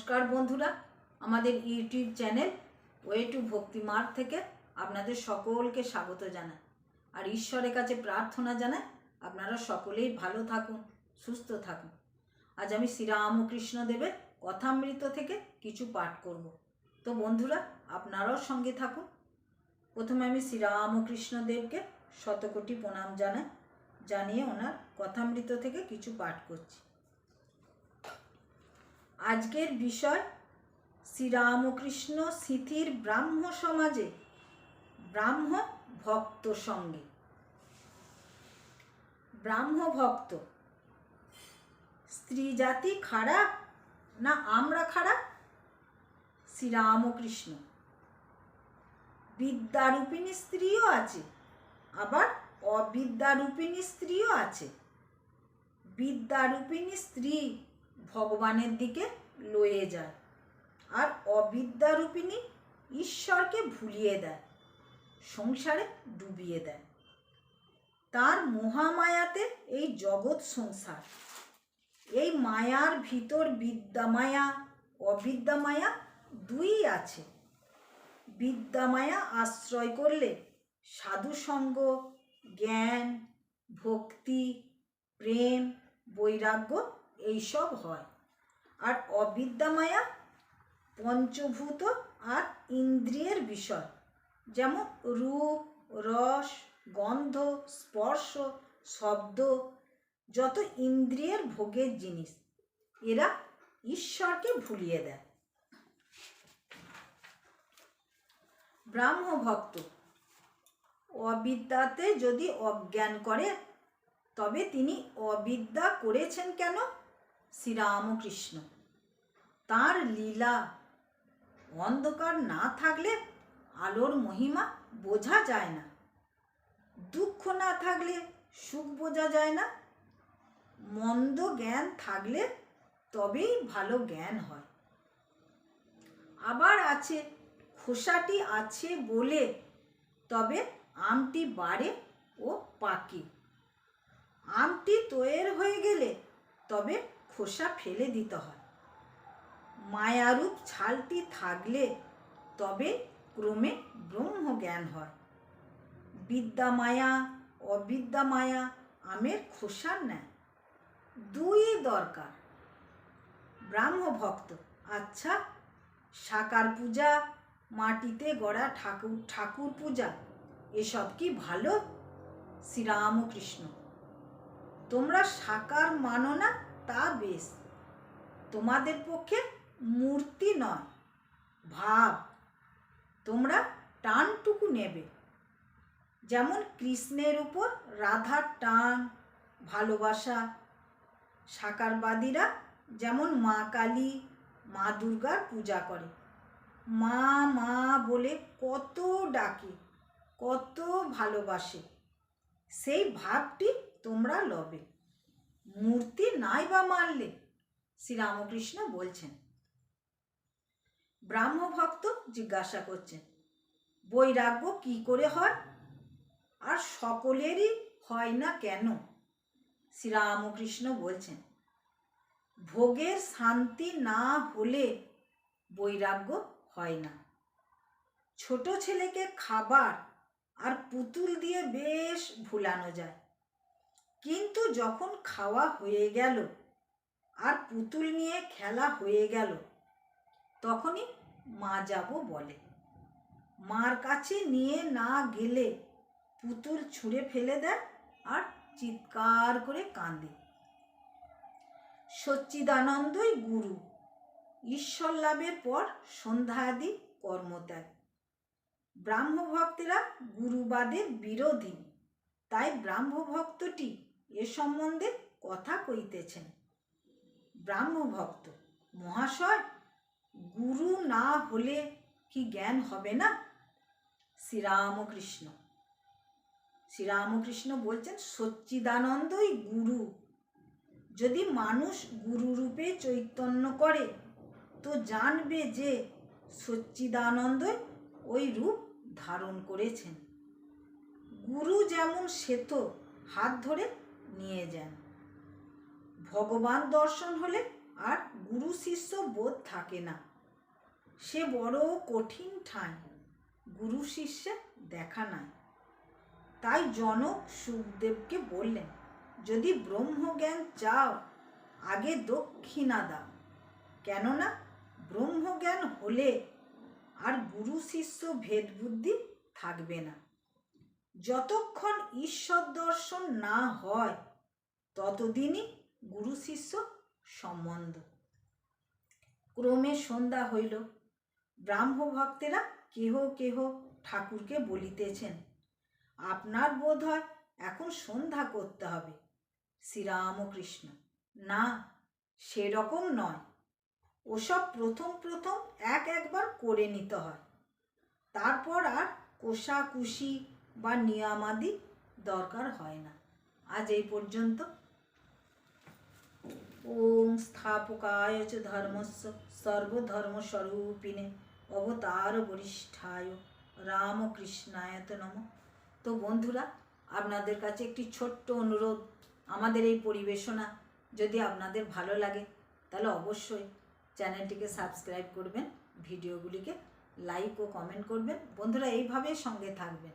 নমস্কার বন্ধুরা, আমাদের ইউটিউব চ্যানেল ওয়ে টু ভক্তি মার্গ থেকে আপনাদের সকলকে স্বাগত জানাই। আর ঈশ্বরের কাছে প্রার্থনা জানাই, আপনারা সকলেই ভালো থাকুন, সুস্থ থাকুন। আজ আমি শ্রীরামকৃষ্ণ দেবের কথামৃত থেকে কিছু পাঠ করব। তো বন্ধুরা, আপনারাও সঙ্গে থাকুন। প্রথমে আমি শ্রীরামকৃষ্ণ দেবকে শতকোটি প্রণাম জানাই, জানিয়ে ওনার কথামৃত থেকে কিছু পাঠ করছি। আজকের বিষয় শ্রীরামকৃষ্ণ সিথির ব্রাহ্ম সমাজে ব্রাহ্ম ভক্ত সঙ্গে। ব্রাহ্ম ভক্ত, স্ত্রী জাতি খারাপ না আমরা খারাপ শ্রীরামকৃষ্ণ, বিদ্যারূপিণী স্ত্রীও আছে, আবার অবিদ্যারূপিণী স্ত্রীও আছে। বিদ্যারূপিণী স্ত্রী ভগবানের দিকে লয়ে যায় আর অবিদ্যারূপিণী ঈশ্বরকে ভুলিয়ে দেয়, সংসারে ডুবিয়ে দেয়। তার মহামায়াতে এই জগৎ সংসার, এই মায়ার ভিতর বিদ্যামায়া, অবিদ্যামায়া দুই আছে। বিদ্যামায়া আশ্রয় করলে সাধুসঙ্গ জ্ঞান, ভক্তি, প্রেম, বৈরাগ্য এইসব হয়। আর অবিদ্যামায়া পঞ্চভূত আর ইন্দ্রিয়ের বিষয়। যেমন রূপ, রস, গন্ধ, স্পর্শ, শব্দ, যত ইন্দ্রিয়ের ভোগের জিনিস, এরা ঈশ্বরকে ভুলিয়ে দেয়। ব্রাহ্ম ভক্ত, অবিদ্যাতে যদি অজ্ঞান করে, তবে তিনি অবিদ্যা করেছেন কেন? শ্রীরামকৃষ্ণ। তার লীলা অন্ধকার না থাকলে আলোর মহিমা বোঝা যায় না। দুঃখ না থাকলে সুখ বোঝা যায় না। মন্দ জ্ঞান থাকলে তবেই ভালো জ্ঞান হয়। আবার আছে, খোসাটি আছে বলে তবে আমটি বাড়ে ও পাকে। আমটি তৈর হয়ে গেলে তবে খোসা ফেলে দিতে হয়। মায়ারূপ ছালটি থাকলে তবে ক্রমে ব্রহ্ম জ্ঞান হয়। বিদ্যা মায়া অবিদ্যা মায়া আমের খোসার নেয় দুই দরকার। ব্রাহ্ম ভক্ত আচ্ছা সাকার পূজা, মাটিতে গড়া ঠাকুর ঠাকুর পূজা, এসব কি ভালো? শ্রীরামকৃষ্ণ, তোমরা সাকার মানো না? বেশ। তোমাদের পক্ষে মূর্তি নয়। ভাব, তোমরা টানটুকু নেবে। যেমন কৃষ্ণের উপর রাধার টান, ভালোবাসা। সাকারবাদীরা যেমন মা কালী, মা দুর্গার পূজা করে। মা মা বলে কত ডাকে, কত ভালোবাসে। সেই ভাবটি তোমরা লবে। মূর্তি নাই বা মানলে, শ্রীরামকৃষ্ণ বলছেন। ব্রাহ্মভক্ত জিজ্ঞাসা করছেন, বৈরাগ্য কি করে হয়? আর সকলেরই হয় না কেন? শ্রীরামকৃষ্ণ বলছেন, ভোগের শান্তি না হলে বৈরাগ্য হয় না। ছোট ছেলেকে খাবার আর পুতুল দিয়ে বেশ ভুলানো যায়। কিন্তু যখন খাওয়া হয়ে গেল আর পুতুল নিয়ে খেলা হয়ে গেল, তখনই মা যাব বলে। মার কাছে নিয়ে না গেলে পুতুল ছুঁড়ে ফেলে দেয় আর চিৎকার করে কাঁদে। সচ্চিদানন্দই গুরু, ঈশ্বর লাভের পর সন্ধ্যাদি কর্মত্যাগ ব্রাহ্মভক্তেরা গুরুবাদের বিরোধী, তাই ব্রাহ্মভক্তটি এ সম্বন্ধে কথা কইতেছেন। ব্রাহ্মভক্ত, মহাশয়, গুরু না হলে কি জ্ঞান হবে না? শ্রীরামকৃষ্ণ। শ্রীরামকৃষ্ণ বলছেন, সচ্চিদানন্দই গুরু। যদি মানুষ গুরুরূপে চৈতন্য করে, তো জানবে যে সচ্চিদানন্দ ওই রূপ ধারণ করেছেন। গুরু যেমন শ্বেত, হাত ধরে নিয়ে যান। ভগবান দর্শন হলে আর গুরু শিষ্য বোধ থাকে না। সে বড় কঠিন ঠাঁই, গুরু শিষ্যে দেখা নাই। তাই জনক সুখদেবকে বললেন, যদি ব্রহ্মজ্ঞান চাও, আগে দক্ষিণা দাও। কেননা ব্রহ্মজ্ঞান হলে আর গুরু শিষ্য ভেদ বুদ্ধি থাকবে না। যতক্ষণ ঈশ্বর দর্শন না হয়, ততদিনই গুরু শিষ্য সম্বন্ধ। ক্রমে সন্ধ্যা হইল। ব্রাহ্ম ভক্তেরা কেহ কেহ ঠাকুরকে বলিতেছেন, আপনার বোধ হয় এখন সন্ধ্যা করতে হবে, শ্রীরামকৃষ্ণ। না, সেরকম নয়। ওসব প্রথম প্রথম এক একবার করে নিতে হয়। তারপর আর কোষাকুষি বা নিয়মাদি দরকার হয় না। আজ এই পর্যন্ত। ওম স্থাপকায় চ ধর্মস্য সর্বধর্মস্বরূপিণে অবতার বরিষ্ঠায় রামকৃষ্ণায় তো নম। তো বন্ধুরা, আপনাদের কাছে একটি ছোট্ট অনুরোধ, আমাদের এই পরিবেশনা। যদি আপনাদের ভালো লাগে, তাহলে অবশ্যই চ্যানেলটিকে সাবস্ক্রাইব করবেন, ভিডিওগুলিকে লাইক ও কমেন্ট করবেন। বন্ধুরা, এইভাবে সঙ্গে থাকবেন।